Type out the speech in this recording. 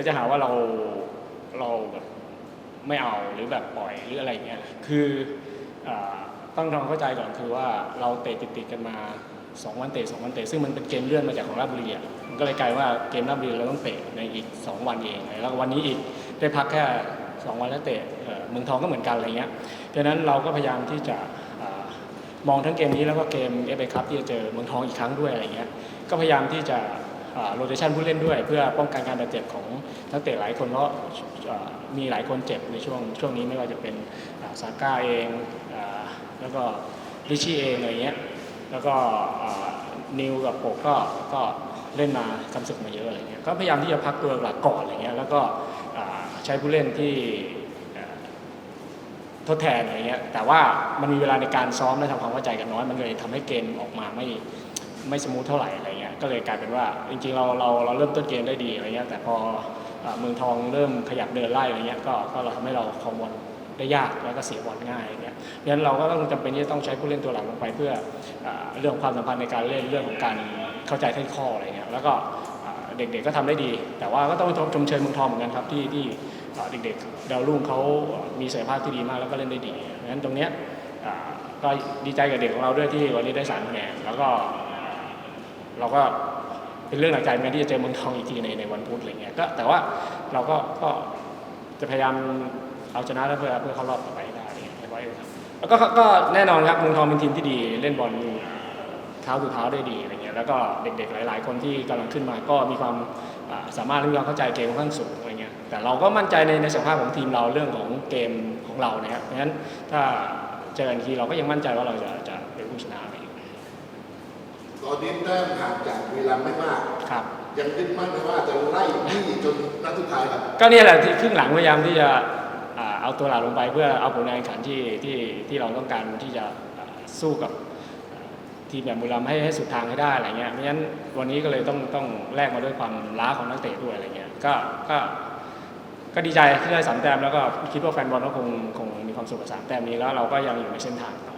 ยวจะหาว่าเราเราแบบไม่เอาหรือแบบปล่อยหรืออะไรเงี้ยคืออต้องทำเข้าใจก่อนคือว่าเราเตะติดๆกันมา 2 วันเตะ2วันเตะซึ่งมันเป็นเกมเลื่อนมาจากของราชบุรีอะมันก็เลยกลายว่าเกมราชบุรีเราต้องเตะในอีก 2 วันเองแล้ววันนี้อีกได้พักแค่ 2 วันแล้วเตะเมืองทองก็เหมือนกันอะไรเงี้ยดังนั้นเราก็พยายามที่จะมองทั้งเกมนี้แล้วก็เกมเอฟเอคัพที่จะเจอเมืองทองอีกครั้งด้วยอะไรเงี้ยก็พยายามที่จะ โรเตชันผู้เล่นด้วย เพื่อป้องกันการบาดเจ็บของนักเตะหลายคนเพราะมีหลายคนเจ็บในช่วงช่วงนี้ไม่ว่าจะเป็นซาก้าเองแล้วก็ลิชี่เองอะไรเงี้ยแล้วก็นิวกับโปกก็ก็เล่นมาทำศึกมาเยอะอะไรเงี้ยก็พยายามที่จะพักตัวหลักก่อนอะไรเงี้ยแล้วก็ใช้ผู้เล่นที่ทดแทนอะไรเงี้ยแต่ว่ามันมีเวลาในการซ้อมและทำความเข้าใจกันน้อย มันเลยทำให้เกมออกมาไม่ ไม่สมูทเท่าไหร่อะไรเงี้ยก็เลยกลายเป็นว่าจริงๆเราเราเราเริ่มต้นเกมได้ดีอะไรเงี้ยแต่พอเมืองทองเริ่มขยับเดินไล่อะไรเงี้ยก็ก็เราทำให้เราครองบอลได้ยากแล้วก็เสียบอลง่ายอย่างเงี้ยเพราะฉะนั้นเราก็ต้องจำเป็นที่จะต้องใช้ผู้เล่นตัวหลักลงไปเพื่อเรื่องความสัมพันธ์ในการเล่นเรื่องของการเข้าใจท่ข้ออะไรเงี้ยแล้วก็เด็กๆก็ทำได้ดี แต่ว่าก็ต้องชมเชยเมืองทองเหมือนกันครับที่ที่เด็กๆดาวรุ่งเขามีศักยภาพที่ดีมากแล้วก็เล่นได้ดีเพราะฉะนั้นตรงเนี้ยก็ดีใจกับเด็กของเราด้วยที่วันนี้ได้สามคะแนนแล้วก็ เราก็เป็นเรื่องหนักใจเหมือนที่จะเจอเมืองทองอีกทีในในวันพุธอะไรเงี้ยก็แต่ว่าเราก็ก็จะพยายามเอาชนะแล้วเพื่อเพื่อเข้ารอบต่อไปได้ไรเงี้ยไว้ครับแล้วก็ก็แน่นอนครับเมืองทองเป็นทีมที่ดีเล่นบอลเท้าสู่เท้าได้ดีอะไรเงี้ยแล้วก็เด็กๆหลาย ๆ คนที่กำลังขึ้นมาก็มีความสามารถและมีความเข้าใจเกมค่อนข้างสูงอะไรเงี้ยแต่เราก็มั่นใจในในสภาพของทีมเราเรื่องของเกมของเรานะครับเพราะฉะนั้นถ้าเจอกันอีกทีเราก็ยังมั่นใจว่าเราจะจะเป็นผู้ชนะไตอนนี้แต้มห่างจากบุรีรัมย์ไม่มาก ครับ ยังยึดมั่นนะว่าจะไล่บี้จนนัดสุดท้ายครับ ก็เนี่ยแหละที่ครึ่งหลังพยายามที่จะอ่าเอาตัวหลักลงไปเพื่อเอาผลงานแข่งขันที่ที่ที่เราต้องการที่จะอ่าสู้กับอ่าทีมแบบบุรีรัมย์ให้ให้สุดทางให้ได้อะไรเงี้ยเพราะฉะนั้นวันนี้ก็เลยต้องต้องแลกมาด้วยความล้าของนักเตะด้วยอะไรเงี้ยก็ก็ก็ดีใจที่ได้สามแต้มแล้วก็คิดว่าแฟนบอลก็คงคงมีความสุขกับสามแต้มนี้แล้วเราก็ยังอยู่ในเส้นทางต่อ